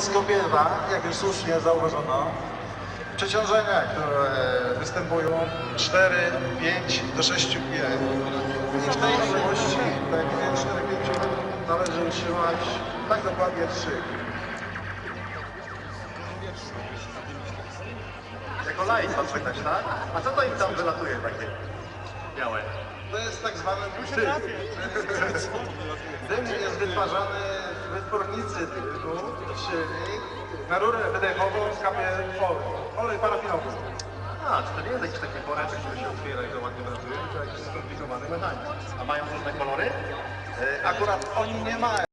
jest kobieta, jak już słusznie zauważono. Przeciążenia, które występują 4, 5 do 6 G. I w tej ilości, tak więc 4, 5 należy utrzymać tak dokładnie 3. Jako laik pan tak? A co to im tam wylatuje takie białe? To jest tak zwany dym. Dym jest wytwarzany w wytwornicy tylko, czyli na rurę wydechową kapie olej, olej parafinowy. A, czy to nie jest jakiś taki woreczek, który się otwiera i to ładnie wylatuje? To jakiś skomplikowany mechanizm. A mają różne kolory? E, Akurat oni nie mają.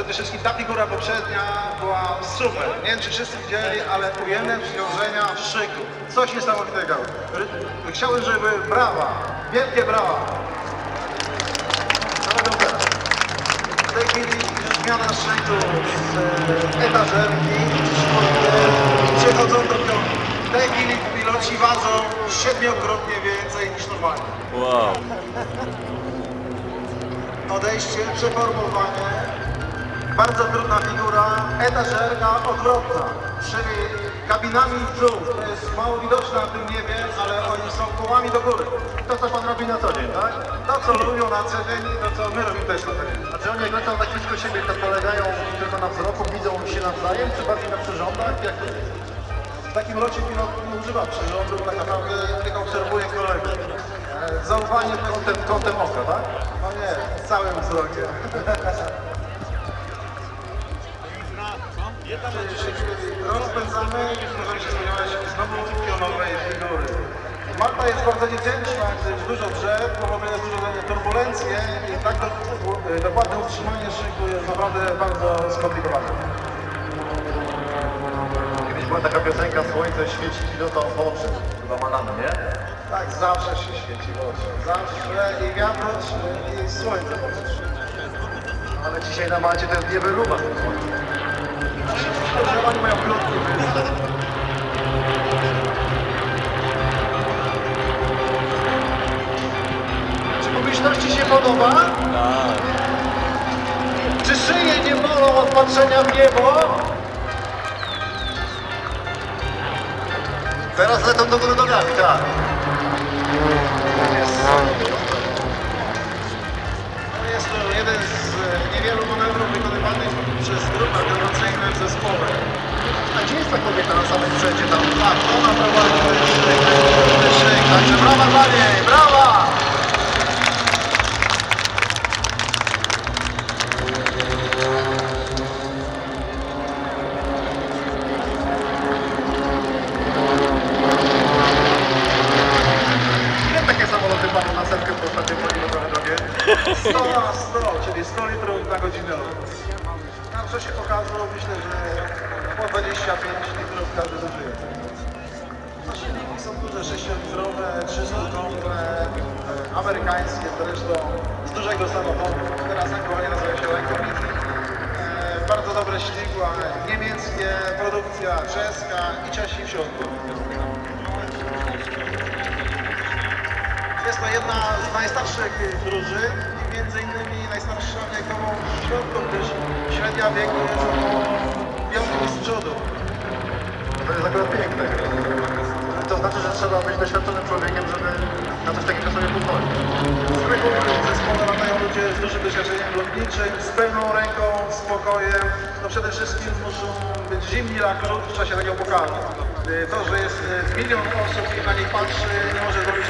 Przede wszystkim ta figura poprzednia była super. Nie wiem, czy wszyscy widzieli, ale ujemne przywiązania w szyku. Coś niesamowitego. Chciałbym, żeby brawa, wielkie brawa. Ale dobra. W tej chwili zmiana szyku z e, etażerki przechodzą do piątki. W tej chwili piloci ważą siedmiokrotnie więcej niż normalnie. Wow. odejście, przeformowanie, bardzo trudna figura, etażerka odwrotna, czyli kabinami dół, to jest mało widoczne na tym niebie, ale oni są kołami do góry. To, co pan robi na co dzień, tak? To, co lubią na co dzień to, co my robimy też na co dzień. A czy oni jak lecą tak blisko siebie, to polegają tylko na wzroku, widzą się nawzajem, czy bardziej na przyrządach? Jak to jest? W takim locie pilot nie używa przyrządu, tak naprawdę tylko obserwuje kolegów. E, Zaufanie kątem, kątem oka, tak? No nie, całym wzrokiem. Rozpędzamy i możemy się spodziewać znowu pionowej figury. Malta jest bardzo niewdzięczna, gdyż dużo drzew powoduje dużo turbulencje i tak do, dokładne utrzymanie szyku jest naprawdę bardzo skomplikowane. Kiedyś była taka piosenka Słońce świeci pilota w oczy. Chyba Manano, nie? Tak, zawsze się świeci w oczy. Zawsze i wiatr i słońce w oczy. Ale dzisiaj na Malcie to jest nie wyruba. Że oni mają krótki występ. Czy publiczności się podoba? Tak. Czy szyje nie bolą od patrzenia w niebo? Teraz lecą do góry nogami, tak. To jest to jeden z e, niewielu manewrów wykonywanych przez grupę 100 na 100, czyli 100 litrów na godzinę. Na czasie pokazu myślę, że po 25 litrów każdy zużyje. No silniki są duże, 6-litrowe, 300-litrowe, e, amerykańskie zresztą, z dużego samochodu, teraz aktualnie nazywa się Lekkomiki. E, bardzo dobre śmigła, niemieckie, produkcja czeska i Czesi w środku. Jest to jedna z najstarszych drużyn i między innymi najstarsza wiekowo w środku, gdyż średnia wieku jest około z przodu. To jest akurat piękne. To znaczy, że trzeba być doświadczonym człowiekiem, żeby na coś takiego sobie pozwolić. Z reguły zespole latają ludzie z dużym doświadczeniem lotniczym, z pełną ręką, spokojem. No przede wszystkim muszą być zimni jak lód w czasie takiego pokazu. Y, To, że jest y, milion osób i na nich patrzy, nie może zrobić